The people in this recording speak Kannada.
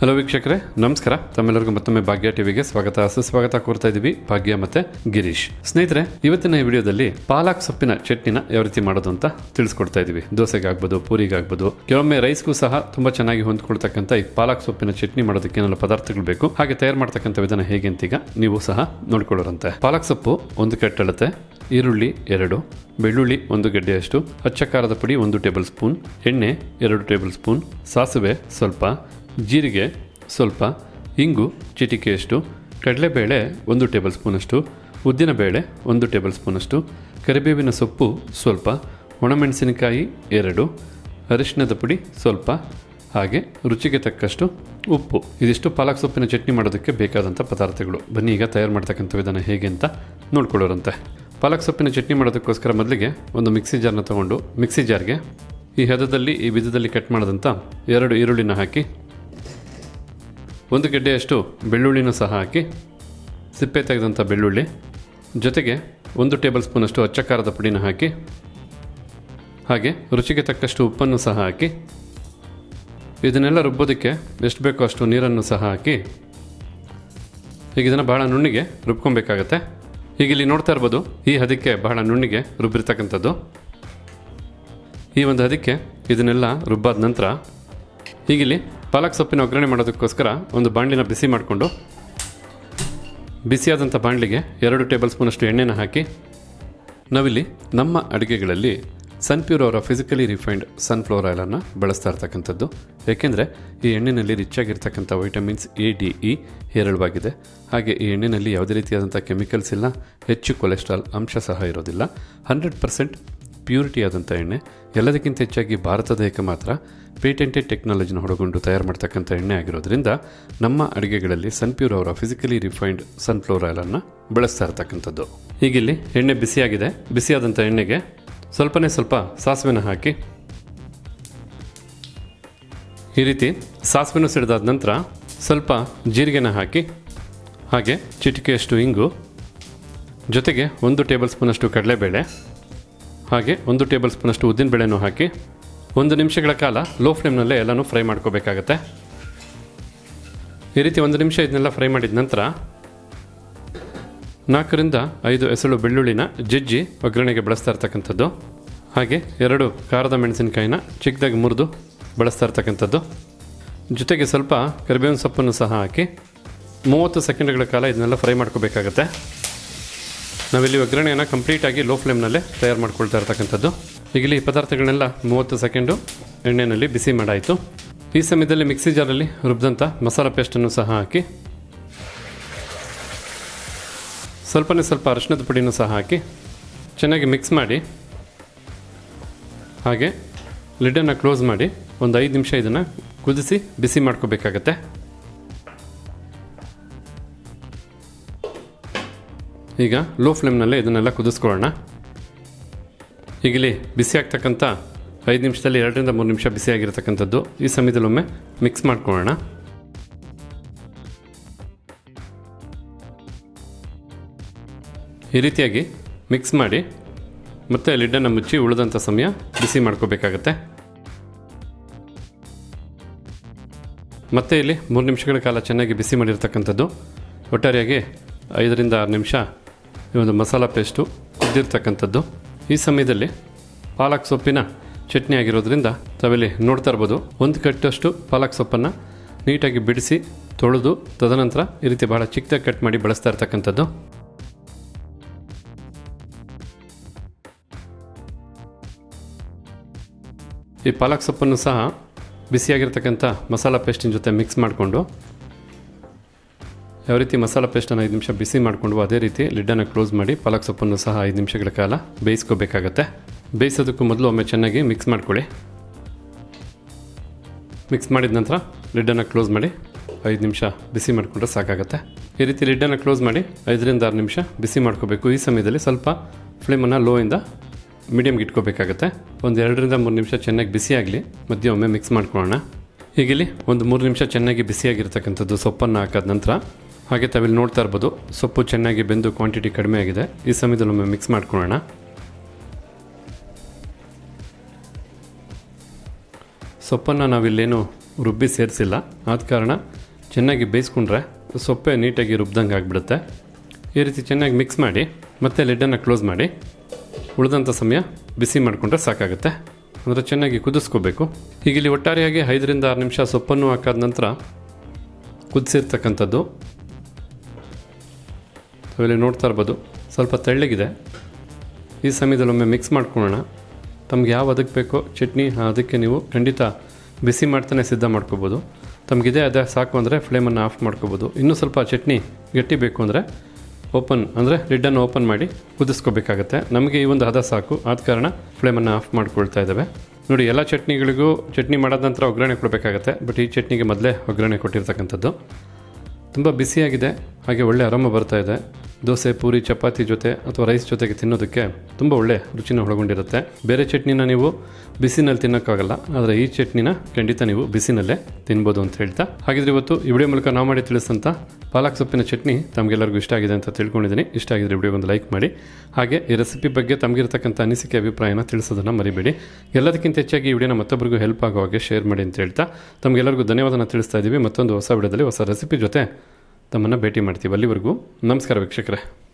ಹಲೋ ವೀಕ್ಷಕರೇ. ನಮಸ್ಕಾರ. ತಮ್ಮೆಲ್ಲರಿಗೂ ಮತ್ತೊಮ್ಮೆ ಭಾಗ್ಯ ಟಿವಿಗೆ ಸ್ವಾಗತ. ಸುಸ್ವಾಗತ ಕೋರ್ತಾ ಇದೀವಿ ಭಾಗ್ಯ ಮತ್ತೆ ಗಿರೀಶ್. ಸ್ನೇಹಿತರೆ, ಇವತ್ತಿನ ಈ ವಿಡಿಯೋದಲ್ಲಿ ಪಾಲಕ್ ಸೊಪ್ಪಿನ ಚಟ್ನಿನ ಯಾವ ರೀತಿ ಮಾಡೋದು ಅಂತ ತಿಳಿಸ್ಕೊಡ್ತಾ ಇದೀವಿ ದೋಸೆಗಾಗ್ಬೋದು, ಪೂರಿಗಾಗ್ಬೋದು, ಕೆಲವೊಮ್ಮೆ ರೈಸ್ಗೂ ಸಹ ತುಂಬಾ ಚೆನ್ನಾಗಿ ಹೊಂದ್ಕೊಳ್ತಕ್ಕಂಥ ಈ ಪಾಲಕ್ ಸೊಪ್ಪಿನ ಚಟ್ನಿ ಮಾಡೋದಕ್ಕೆ ಏನೆಲ್ಲ ಪದಾರ್ಥಗಳು ಬೇಕು, ಹಾಗೆ ತಯಾರು ಮಾಡ್ತಕ್ಕಂಥ ವಿಧಾನ ಹೇಗೆ ಅಂತೀಗ ನೀವು ಸಹ ನೋಡ್ಕೊಳ್ಳೋರಂತೆ. ಪಾಲಕ್ ಸೊಪ್ಪು ಒಂದು ಕಟ್ಟಳತೆ, ಈರುಳ್ಳಿ ಎರಡು, ಬೆಳ್ಳುಳ್ಳಿ ಒಂದು ಗಡ್ಡೆಯಷ್ಟು, ಅಚ್ಚ ಪುಡಿ ಒಂದು ಟೇಬಲ್ ಸ್ಪೂನ್, ಎಣ್ಣೆ ಎರಡು ಟೇಬಲ್ ಸ್ಪೂನ್, ಸಾಸಿವೆ ಸ್ವಲ್ಪ ಜೀರಿಗೆ ಸ್ವಲ್ಪ, ಇಂಗು ಚಿಟಿಕೆಯಷ್ಟು ಕಡಲೆಬೇಳೆ ಒಂದು ಟೇಬಲ್ ಸ್ಪೂನಷ್ಟು ಉದ್ದಿನಬೇಳೆ ಒಂದು ಟೇಬಲ್ ಸ್ಪೂನಷ್ಟು ಕರಿಬೇವಿನ ಸೊಪ್ಪು ಸ್ವಲ್ಪ, ಒಣಮೆಣಸಿನಕಾಯಿ ಎರಡು, ಅರಿಶಿಣದ ಪುಡಿ ಸ್ವಲ್ಪ, ಹಾಗೆ ರುಚಿಗೆ ತಕ್ಕಷ್ಟು ಉಪ್ಪು. ಇದಿಷ್ಟು ಪಾಲಕ್ ಸೊಪ್ಪಿನ ಚಟ್ನಿ ಮಾಡೋದಕ್ಕೆ ಬೇಕಾದಂಥ ಪದಾರ್ಥಗಳು. ಬನ್ನಿ ಈಗ ತಯಾರು ಮಾಡ್ತಕ್ಕಂಥ ವಿಧಾನ ಹೇಗೆ ಅಂತ ನೋಡ್ಕೊಳ್ಳೋರಂತೆ. ಪಾಲಕ್ ಸೊಪ್ಪಿನ ಚಟ್ನಿ ಮಾಡೋದಕ್ಕೋಸ್ಕರ ಮೊದಲಿಗೆ ಒಂದು ಮಿಕ್ಸಿ ಜಾರ್ನ ತೊಗೊಂಡು, ಮಿಕ್ಸಿ ಜಾರ್ಗೆ ಈ ಹದದಲ್ಲಿ ಈ ವಿಧದಲ್ಲಿ ಕಟ್ ಮಾಡಿದಂಥ ಎರಡು ಈರುಳ್ಳಿನ ಹಾಕಿ ಒಂದು ಗೆಡ್ಡೆಯಷ್ಟು ಬೆಳ್ಳುಳ್ಳಿನೂ ಸಹ ಹಾಕಿ ಸಿಪ್ಪೆ ತೆಗೆದಂಥ ಬೆಳ್ಳುಳ್ಳಿ. ಜೊತೆಗೆ ಒಂದು ಟೇಬಲ್ ಸ್ಪೂನಷ್ಟು ಅಚ್ಚ ಖಾರದ ಪುಡಿನ ಹಾಕಿ, ಹಾಗೆ ರುಚಿಗೆ ತಕ್ಕಷ್ಟು ಉಪ್ಪನ್ನು ಸಹ ಹಾಕಿ, ಇದನ್ನೆಲ್ಲ ರುಬ್ಬೋದಕ್ಕೆ ಎಷ್ಟು ಬೇಕೋ ಅಷ್ಟು ನೀರನ್ನು ಸಹ ಹಾಕಿ, ಈಗ ಇದನ್ನು ಬಹಳ ನುಣ್ಣಿಗೆ ರುಬ್ಕೊಬೇಕಾಗತ್ತೆ. ಈಗ ಇಲ್ಲಿ ನೋಡ್ತಾ ಇರ್ಬೋದು, ಈ ಹದಕ್ಕೆ ಬಹಳ ನುಣ್ಣಿಗೆ ರುಬ್ಬಿರ್ತಕ್ಕಂಥದ್ದು. ಈ ಒಂದು ಹದಕ್ಕೆ ಇದನ್ನೆಲ್ಲ ರುಬ್ಬಾದ ನಂತರ ಹೀಗಿಲ್ಲಿ ಪಾಲಕ್ ಸೊಪ್ಪಿನ ಒಗ್ಗರಣೆ ಮಾಡೋದಕ್ಕೋಸ್ಕರ ಒಂದು ಬಾಣಲಿನ ಬಿಸಿ ಮಾಡಿಕೊಂಡು, ಬಿಸಿಯಾದಂಥ ಬಾಣಲಿಗೆ ಎರಡು ಟೇಬಲ್ ಸ್ಪೂನಷ್ಟು ಎಣ್ಣೆನ ಹಾಕಿ, ನಾವಿಲ್ಲಿ ನಮ್ಮ ಅಡುಗೆಗಳಲ್ಲಿ ಸನ್ಪ್ಯೂರ್ ಅವರ ಫಿಸಿಕಲಿ ರಿಫೈನ್ಡ್ ಸನ್ಫ್ಲವರ್ ಆಯಿಲನ್ನು ಬಳಸ್ತಾ ಇರ್ತಕ್ಕಂಥದ್ದು. ಏಕೆಂದರೆ ಈ ಎಣ್ಣೆಯಲ್ಲಿ ರಿಚ್ ಆಗಿರ್ತಕ್ಕಂಥ ವೈಟಮಿನ್ಸ್ ಎ, ಡಿ, ಇ ಹೇರಳವಾಗಿದೆ. ಹಾಗೆ ಈ ಎಣ್ಣೆಯಲ್ಲಿ ಯಾವುದೇ ರೀತಿಯಾದಂಥ ಕೆಮಿಕಲ್ಸ್ ಇಲ್ಲ, ಹೆಚ್ಚು ಕೊಲೆಸ್ಟ್ರಾಲ್ ಅಂಶ ಸಹ ಇರೋದಿಲ್ಲ. ಹಂಡ್ರೆಡ್ ಪರ್ಸೆಂಟ್ ಪ್ಯೂರಿಟಿ ಆದಂಥ ಎಣ್ಣೆ, ಎಲ್ಲದಕ್ಕಿಂತ ಹೆಚ್ಚಾಗಿ ಭಾರತದ ಏಕ ಮಾತ್ರ ಪೇಟೆಂಟೆಡ್ ಟೆಕ್ನಾಲಜಿನ ಹೊಡಗೊಂಡು ತಯಾರು ಮಾಡ್ತಕ್ಕಂಥ ಎಣ್ಣೆ ಆಗಿರೋದ್ರಿಂದ ನಮ್ಮ ಅಡುಗೆಗಳಲ್ಲಿ ಸನ್ಪ್ಯೂರ್ ಅವರ ಫಿಸಿಕಲಿ ರಿಫೈನ್ಡ್ ಸನ್ಫ್ಲವರ್ ಆಯಿಲನ್ನು ಬಳಸ್ತಾ ಇರ್ತಕ್ಕಂಥದ್ದು. ಹೀಗಿಲ್ಲಿ ಎಣ್ಣೆ ಬಿಸಿಯಾಗಿದೆ. ಬಿಸಿಯಾದಂಥ ಎಣ್ಣೆಗೆ ಸ್ವಲ್ಪನೇ ಸ್ವಲ್ಪ ಸಾಸಿವೆನ ಹಾಕಿ ಈ ರೀತಿ ಸಾಸಿವೆನೂ ಸಿಡಿದಾದ ನಂತರ ಸ್ವಲ್ಪ ಜೀರಿಗೆನ ಹಾಕಿ, ಹಾಗೆ ಚಿಟಿಕೆಯಷ್ಟು ಇಂಗು, ಜೊತೆಗೆ ಒಂದು ಟೇಬಲ್ ಸ್ಪೂನಷ್ಟು ಕಡಲೆಬೇಳೆ ಹಾಗೆ ಒಂದು ಟೇಬಲ್ ಸ್ಪೂನಷ್ಟು ಉದ್ದಿನಬೇಳೆನೂ ಹಾಕಿ ಒಂದು ನಿಮಿಷಗಳ ಕಾಲ ಲೋ ಫ್ಲೇಮ್ನಲ್ಲೇ ಎಲ್ಲನೂ ಫ್ರೈ ಮಾಡ್ಕೋಬೇಕಾಗತ್ತೆ. ಈ ರೀತಿ ಒಂದು ನಿಮಿಷ ಇದನ್ನೆಲ್ಲ ಫ್ರೈ ಮಾಡಿದ ನಂತರ ನಾಲ್ಕರಿಂದ ಐದು ಎಸಳು ಬೆಳ್ಳುಳ್ಳಿನ ಜಜ್ಜಿ ಒಗ್ಗರಣೆಗೆ ಬಳಸ್ತಾ ಇರ್ತಕ್ಕಂಥದ್ದು. ಹಾಗೆ ಎರಡು ಖಾರದ ಮೆಣಸಿನಕಾಯಿನ ಚಿಕ್ಕದಾಗಿ ಮುರಿದು ಬಳಸ್ತಾ ಇರ್ತಕ್ಕಂಥದ್ದು. ಜೊತೆಗೆ ಸ್ವಲ್ಪ ಕರಿಬೇವಿನ ಸೊಪ್ಪನ್ನು ಸಹ ಹಾಕಿ ಮೂವತ್ತು ಸೆಕೆಂಡ್ಗಳ ಕಾಲ ಇದನ್ನೆಲ್ಲ ಫ್ರೈ ಮಾಡ್ಕೋಬೇಕಾಗತ್ತೆ. ನಾವಿಲ್ಲಿ ಒಗ್ಗರಣೆಯನ್ನು ಕಂಪ್ಲೀಟಾಗಿ ಲೋ ಫ್ಲೇಮ್ನಲ್ಲೇ ತಯಾರು ಮಾಡ್ಕೊಳ್ತಾ ಇರ್ತಕ್ಕಂಥದ್ದು. ಈಗಲಿ ಈ ಪದಾರ್ಥಗಳನ್ನೆಲ್ಲ ಮೂವತ್ತು ಸೆಕೆಂಡು ಎಣ್ಣೆಯಲ್ಲಿ ಬಿಸಿ ಮಾಡಾಯಿತು. ಈ ಸಮಯದಲ್ಲಿ ಮಿಕ್ಸಿ ಜಾರಲ್ಲಿ ರುಬ್ಬಿದಂಥ ಮಸಾಲ ಪೇಸ್ಟನ್ನು ಸಹ ಹಾಕಿ. ಸ್ವಲ್ಪನೇ ಸ್ವಲ್ಪ ಅರಿಶಿಣದ ಪುಡಿನೂ ಸಹ ಹಾಕಿ. ಚೆನ್ನಾಗಿ ಮಿಕ್ಸ್ ಮಾಡಿ. ಹಾಗೆ ಲಿಡ್ಡನ್ನು ಕ್ಲೋಸ್ ಮಾಡಿ. ಒಂದು ಐದು ನಿಮಿಷ ಇದನ್ನು ಕುದಿಸಿ ಬಿಸಿ ಮಾಡ್ಕೋಬೇಕಾಗತ್ತೆ. ಈಗ ಲೋ ಫ್ಲೇಮ್ನಲ್ಲೇ ಇದನ್ನೆಲ್ಲ ಕುದಿಸ್ಕೊಳ್ಳೋಣ. ಈಗಲಿ ಬಿಸಿ ಆಗ್ತಕ್ಕಂಥ ಐದು ನಿಮಿಷದಲ್ಲಿ ಎರಡರಿಂದ ಮೂರು ನಿಮಿಷ ಬಿಸಿಯಾಗಿರ್ತಕ್ಕಂಥದ್ದು ಈ ಸಮಯದಲ್ಲಿ ಒಮ್ಮೆ ಮಿಕ್ಸ್ ಮಾಡ್ಕೊಳ್ಳೋಣ. ಈ ರೀತಿಯಾಗಿ ಮಿಕ್ಸ್ ಮಾಡಿ ಮತ್ತೆ ಲಿಡ್ಡನ್ನು ಮುಚ್ಚಿ ಉಳಿದಂಥ ಸಮಯ ಬಿಸಿ ಮಾಡ್ಕೋಬೇಕಾಗತ್ತೆ. ಮತ್ತೆ ಇಲ್ಲಿ ಮೂರು ನಿಮಿಷಗಳ ಕಾಲ ಚೆನ್ನಾಗಿ ಬಿಸಿ ಮಾಡಿರ್ತಕ್ಕಂಥದ್ದು. ಒಟ್ಟಾರೆಯಾಗಿ ಐದರಿಂದ ಆರು ನಿಮಿಷ ಈ ಒಂದು ಮಸಾಲ ಪೇಸ್ಟು ಕುದ್ದಿರ್ತಕ್ಕಂಥದ್ದು. ಈ ಸಮಯದಲ್ಲಿ ಪಾಲಕ್ ಸೊಪ್ಪಿನ ಚಟ್ನಿ ಆಗಿರೋದ್ರಿಂದ ತಾವಿಲ್ಲಿ ನೋಡ್ತಾ ಇರ್ಬೋದು. ಒಂದು ಕಟ್ಟಷ್ಟು ಪಾಲಕ್ ಸೊಪ್ಪನ್ನು ನೀಟಾಗಿ ಬಿಡಿಸಿ ತೊಳೆದು ತದನಂತರ ಈ ರೀತಿ ಭಾಳ ಚಿಕ್ಕದಾಗಿ ಕಟ್ ಮಾಡಿ ಬಳಸ್ತಾ ಇರ್ತಕ್ಕಂಥದ್ದು. ಈ ಪಾಲಕ್ ಸೊಪ್ಪನ್ನು ಸಹ ಬಿಸಿಯಾಗಿರ್ತಕ್ಕಂಥ ಮಸಾಲ ಪೇಸ್ಟಿನ ಜೊತೆ ಮಿಕ್ಸ್ ಮಾಡಿಕೊಂಡು ಯಾವ ರೀತಿ ಮಸಾಲ ಪೇಸ್ಟನ್ನು ಐದು ನಿಮಿಷ ಬಿಸಿ ಮಾಡಿಕೊಂಡು ಅದೇ ರೀತಿ ಲಿಡ್ಡನ್ನು ಕ್ಲೋಸ್ ಮಾಡಿ ಪಾಲಕ್ ಸೊಪ್ಪನ್ನು ಸಹ ಐದು ನಿಮಿಷಗಳ ಕಾಲ ಬೇಯಿಸ್ಕೋಬೇಕಾಗತ್ತೆ. ಬೇಯಿಸೋದಕ್ಕೂ ಮೊದಲು ಒಮ್ಮೆ ಚೆನ್ನಾಗಿ ಮಿಕ್ಸ್ ಮಾಡ್ಕೊಳ್ಳಿ. ಮಿಕ್ಸ್ ಮಾಡಿದ ನಂತರ ಲಿಡ್ಡನ್ನು ಕ್ಲೋಸ್ ಮಾಡಿ ಐದು ನಿಮಿಷ ಬಿಸಿ ಮಾಡಿಕೊಂಡ್ರೆ ಸಾಕಾಗುತ್ತೆ. ಈ ರೀತಿ ಲಿಡ್ಡನ್ನು ಕ್ಲೋಸ್ ಮಾಡಿ ಐದರಿಂದ ಆರು ನಿಮಿಷ ಬಿಸಿ ಮಾಡ್ಕೋಬೇಕು. ಈ ಸಮಯದಲ್ಲಿ ಸ್ವಲ್ಪ ಫ್ಲೇಮನ್ನು ಲೋಯಿಂದ ಮೀಡಿಯಮ್ಗೆ ಇಟ್ಕೋಬೇಕಾಗತ್ತೆ. ಒಂದು ಎರಡರಿಂದ ಮೂರು ನಿಮಿಷ ಚೆನ್ನಾಗಿ ಬಿಸಿಯಾಗಲಿ ಮಧ್ಯೆ ಒಮ್ಮೆ ಮಿಕ್ಸ್ ಮಾಡ್ಕೊಳ್ಳೋಣ. ಹೀಗಿಲ್ಲಿ ಒಂದು ಮೂರು ನಿಮಿಷ ಚೆನ್ನಾಗಿ ಬಿಸಿಯಾಗಿರ್ತಕ್ಕಂಥದ್ದು ಸೊಪ್ಪನ್ನು ಹಾಕಾದ ನಂತರ ಹಾಗೆ ತಾವಿಲ್ಲಿ ನೋಡ್ತಾ ಇರ್ಬೋದು. ಸೊಪ್ಪು ಚೆನ್ನಾಗಿ ಬೆಂದು ಕ್ವಾಂಟಿಟಿ ಕಡಿಮೆ ಆಗಿದೆ. ಈ ಸಮಯದಲ್ಲಿ ಒಮ್ಮೆ ಮಿಕ್ಸ್ ಮಾಡ್ಕೊಳ್ಳೋಣ. ಸೊಪ್ಪನ್ನು ನಾವಿಲ್ಲೇನು ರುಬ್ಬಿ ಸೇರಿಸಿಲ್ಲ. ಆದ ಕಾರಣ ಚೆನ್ನಾಗಿ ಬೇಯಿಸ್ಕೊಂಡ್ರೆ ಸೊಪ್ಪೆ ನೀಟಾಗಿ ರುಬ್ದಂಗೆ ಆಗಿಬಿಡುತ್ತೆ. ಈ ರೀತಿ ಚೆನ್ನಾಗಿ ಮಿಕ್ಸ್ ಮಾಡಿ, ಮತ್ತೆ ಲಿಡ್ಡನ್ನು ಕ್ಲೋಸ್ ಮಾಡಿ. ಉಳಿದಂಥ ಸಮಯ ಬಿಸಿ ಮಾಡಿಕೊಂಡ್ರೆ ಸಾಕಾಗುತ್ತೆ. ಅಂದರೆ ಚೆನ್ನಾಗಿ ಕುದಿಸ್ಕೋಬೇಕು. ಈಗ ಇಲ್ಲಿ ಒಟ್ಟಾರೆಯಾಗಿ ಐದರಿಂದ ಆರು ನಿಮಿಷ ಸೊಪ್ಪನ್ನು ಹಾಕಾದ ನಂತರ ಕುದಿಸಿರ್ತಕ್ಕಂಥದ್ದು ಇಲ್ಲಿ ನೋಡ್ತಾ ಇರ್ಬೋದು. ಸ್ವಲ್ಪ ತೆಳ್ಳಗಿದೆ. ಈ ಸಮಯದಲ್ಲಿ ಒಮ್ಮೆ ಮಿಕ್ಸ್ ಮಾಡ್ಕೊಳ್ಳೋಣ. ತಮ್ಗೆ ಯಾವ ಅದಕ್ಕೆ ಬೇಕೋ ಚಟ್ನಿ ಅದಕ್ಕೆ ನೀವು ಖಂಡಿತ ಬಿಸಿ ಮಾಡ್ತಾನೆ ಸಿದ್ಧ ಮಾಡ್ಕೋಬೋದು. ತಮಗಿದೆ ಅದೇ ಸಾಕು ಅಂದರೆ ಫ್ಲೇಮನ್ನು ಆಫ್ ಮಾಡ್ಕೋಬೋದು. ಇನ್ನೂ ಸ್ವಲ್ಪ ಚಟ್ನಿ ಗಟ್ಟಿ ಬೇಕು ಅಂದರೆ ಓಪನ್ ಅಂದರೆ ಲಿಡ್ಡನ್ನು ಓಪನ್ ಮಾಡಿ ಕುದಿಸ್ಕೋಬೇಕಾಗತ್ತೆ. ನಮಗೆ ಈ ಒಂದು ಹದ ಸಾಕು. ಆದ ಕಾರಣ ಫ್ಲೇಮನ್ನು ಆಫ್ ಮಾಡ್ಕೊಳ್ತಾ ಇದ್ದಾವೆ. ನೋಡಿ, ಎಲ್ಲ ಚಟ್ನಿಗಳಿಗೂ ಚಟ್ನಿ ಮಾಡಾದ ನಂತರ ಒಗ್ಗರಣೆ ಕೊಡಬೇಕಾಗತ್ತೆ. ಬಟ್ ಈ ಚಟ್ನಿಗೆ ಮೊದಲೇ ಒಗ್ಗರಣೆ ಕೊಟ್ಟಿರ್ತಕ್ಕಂಥದ್ದು. ತುಂಬ ಬಿಸಿಯಾಗಿದೆ. ಹಾಗೆ ಒಳ್ಳೆ ಆರಾಮ ಬರ್ತಾ ಇದೆ. ದೋಸೆ, ಪೂರಿ, ಚಪಾತಿ ಜೊತೆ ಅಥವಾ ರೈಸ್ ಜೊತೆಗೆ ತಿನ್ನೋದಕ್ಕೆ ತುಂಬ ಒಳ್ಳೆ ರುಚಿನ ಒಳಗೊಂಡಿರುತ್ತೆ. ಬೇರೆ ಚಟ್ನಿನ ನೀವು ಬಿಸಿನಲ್ಲಿ ತಿನ್ನೋಕ್ಕಾಗಲ್ಲ, ಆದರೆ ಈ ಚಟ್ನಿನ ಖಂಡಿತ ನೀವು ಬಿಸಿನಲ್ಲೇ ತಿನ್ಬೋದು ಅಂತ ಹೇಳ್ತಾ. ಹಾಗಿದ್ರೆ ಇವತ್ತು ಈ ವಿಡಿಯೋ ಮೂಲಕ ನಾವು ಮಾಡಿ ತಿಳಿಸಂತ ಪಾಲಕ್ ಸೊಪ್ಪಿನ ಚಟ್ನಿ ತಮಗೆಲ್ಲರಿಗೂ ಇಷ್ಟ ಆಗಿದೆ ಅಂತ ತಿಳ್ಕೊಂಡಿದ್ದೀನಿ. ಇಷ್ಟ ಆಗಿದ್ರೆ ವಿಡಿಯೋಗೊಂದು ಲೈಕ್ ಮಾಡಿ. ಹಾಗೆ ಈ ರೆಸಿಪಿ ಬಗ್ಗೆ ತಮಗಿರ್ತಕ್ಕಂಥ ಅನಿಸಿಕೆ, ಅಭಿಪ್ರಾಯನ ತಿಳಿಸೋದನ್ನು ಮರಿಬೇಡಿ. ಎಲ್ಲದಕ್ಕಿಂತ ಹೆಚ್ಚಾಗಿ ಈ ವಿಡಿಯೋನ ಮತ್ತೊಬ್ಬರಿಗೂ ಹೆಲ್ಪ್ ಆಗೋ ಹಾಗೆ ಶೇರ್ ಮಾಡಿ ಅಂತ ಹೇಳ್ತಾ. ತಮಗೆಲ್ಲರಿಗೂ ಧನ್ಯವಾದನ ತಿಳಿಸ್ತಾ ಇದ್ದೀವಿ ಮತ್ತೊಂದು ಹೊಸ ವಿಡಿಯೋದಲ್ಲಿ ಹೊಸ ರೆಸಿಪಿ ಜೊತೆ ತಮ್ಮನ್ನು ಭೇಟಿ ಮಾಡ್ತೀವಿ ಅಲ್ಲಿವರೆಗೂ. ನಮಸ್ಕಾರ ವೀಕ್ಷಕರೇ.